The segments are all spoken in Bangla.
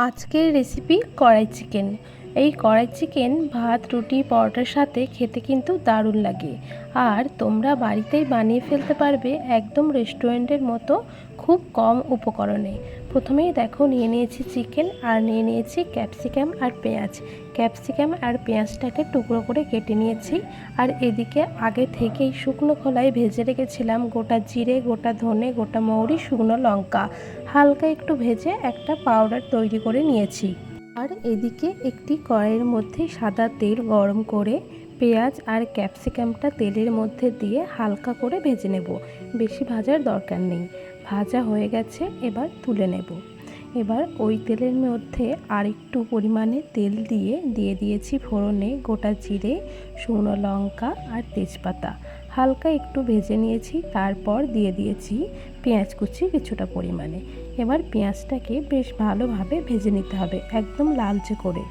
আজকের রেসিপি কড়াই চিকেন এই কড়াই চিকেন, ভাত, রুটি, পরোটার সাথে খেতে কিন্তু দারুণ লাগে। আর তোমরা বাড়িতেই বানিয়ে ফেলতে পারবে একদম রেস্টুরেন্টের মতো খুব কম উপকরণে। প্রথমেই দেখো নিয়ে নিয়েছি চিকেন আর নিয়ে নিয়েছি ক্যাপসিকাম আর পেঁয়াজ। ক্যাপসিকাম আর পেঁয়াজটাকে টুকরো করে কেটে নিয়েছি। আর এদিকে আগে থেকেই শুকনো খোলায় ভেজে রেখেছিলাম গোটা জিরে, গোটা ধনে, গোটা মৌরি, শুকনো লঙ্কা। হালকা একটু ভেজে একটা পাউডার তৈরি করে নিয়েছি। আর এদিকে একটি কড়াইয়ের মধ্যে সাদা তেল গরম করে পেঁয়াজ আর ক্যাপসিকামটা তেলের মধ্যে দিয়ে হালকা করে ভেজে নেব। বেশি ভাজার দরকার নেই। ভাজা হয়ে গেছে, এবার তুলে নেব। এবার ওই তেলের মধ্যে আরেকটু পরিমাণে তেল দিয়ে দিয়ে দিয়েছি ফোড়নে গোটা জিরে, শুকনো লঙ্কা আর তেজপাতা। হালকা একটু ভেজে নিয়েছি, তারপর দিয়ে দিয়েছি পেঁয়াজ কুচি কিছুটা পরিমাণে। এবার পেঁয়াজটাকে বেশ ভালোভাবে ভেজে নিতে হবে, একদম লালচে করে।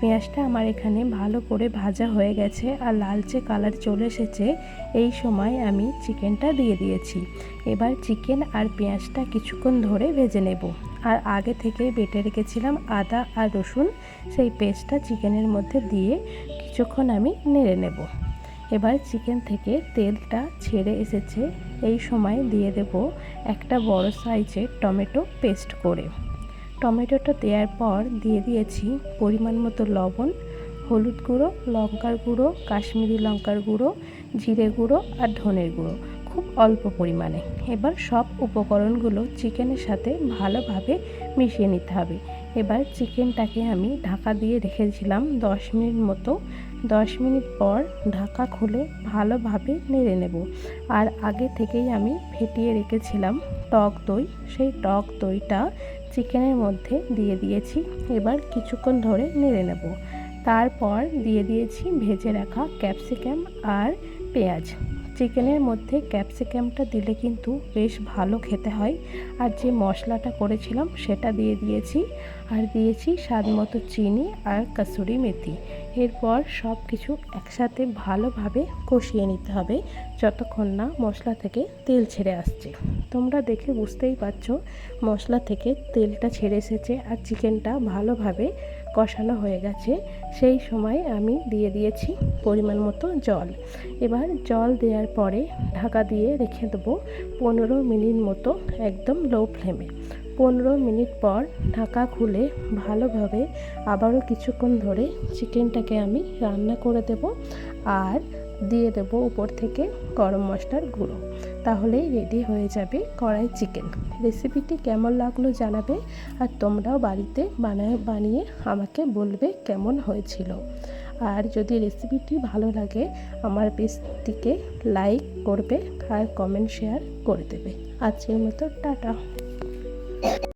পেঁয়াজটা আমার এখানে ভালো করে ভাজা হয়ে গেছে আর লালচে কালার চলে এসেছে, এই সময় আমি চিকেনটা দিয়ে দিয়েছি। এবার চিকেন আর পেঁয়াজটা কিছুক্ষণ ধরে ভেজে নেব। আর আগে থেকে বেটে রেখেছিলাম আদা আর রসুন, সেই পেস্টটা চিকেনের মধ্যে দিয়ে কিছুক্ষণ আমি নেড়ে নেব। এবার চিকেন থেকে তেলটা ছেড়ে এসেছে এই সময় দিয়ে দেব একটা বড় সাইজের টমেটো পেস্ট করে। টমেটোটা দেওয়ার পর দিয়ে দিয়েছি পরিমাণ মতো লবণ, হলুদ গুঁড়ো, লঙ্কার গুঁড়ো, কাশ্মীরি লঙ্কার গুঁড়ো, জিরে গুঁড়ো আর ধনের গুঁড়ো, খুব অল্প পরিমাণে। এবার সব উপকরণগুলো চিকেনের সাথে ভালোভাবে মিশিয়ে নিতে হবে। এবার চিকেনটাকে আমি ঢাকা দিয়ে রেখেছিলাম দশ মিনিট মতো দশ মিনিট পর ঢাকা খুলে ভালোভাবে নেড়ে নেব। আর আগে থেকেই আমি ফেটিয়ে রেখেছিলাম টক দই। সেই টক দইটা চিকেনের মধ্যে দিয়ে দিয়েছি। এবার কিছুক্ষণ ধরে নেড়ে নেব। তারপর দিয়ে দিয়েছি ভেজে রাখা ক্যাপসিকাম আর পেঁয়াজ। চিকেনের মধ্যে ক্যাপসিকামটা দিলে কিন্তু বেশ ভালো খেতে হয়। আর যে মশলাটা করেছিলাম সেটা দিয়ে দিয়েছি। আর দিয়েছি স্বাদ মতো চিনি আর কাসুরি মেথি। এরপর সব কিছু একসাথে ভালোভাবে কষিয়ে নিতে হবে যতক্ষণ না মশলা থেকে তেল ছেড়ে আসছে। তোমরা দেখে বুঝতেই পারছ মশলা থেকে তেলটা ছেড়ে এসেছে আর চিকেনটা ভালোভাবে কষানো হয়ে গেছে, সেই সময় আমি দিয়ে দিয়েছি পরিমাণ মতো জল। এবার জল দেওয়ার পরে ঢাকা দিয়ে রেখে দেবো পনেরো মিনিট মতো একদম লো ফ্লেমে পনেরো মিনিট পর ঢাকা খুলে ভালোভাবে আবারও কিছুক্ষণ ধরে চিকেনটাকে আমি রান্না করে দেব। আর দিয়ে দেব উপর থেকে গরম মশলার গুঁড়ো। তাহলেই রেডি হয়ে যাবে কড়াই চিকেন রেসিপিটি কেমন লাগল জানাবে আর তোমরাও বাড়িতে বানায়, বানিয়ে আমাকে বলবে কেমন হয়েছিল। আর যদি রেসিপিটি ভালো লাগে, আমার পেজটিকে লাইক করবে আর কমেন্ট শেয়ার করে দেবে। আজকের মতো টাটা।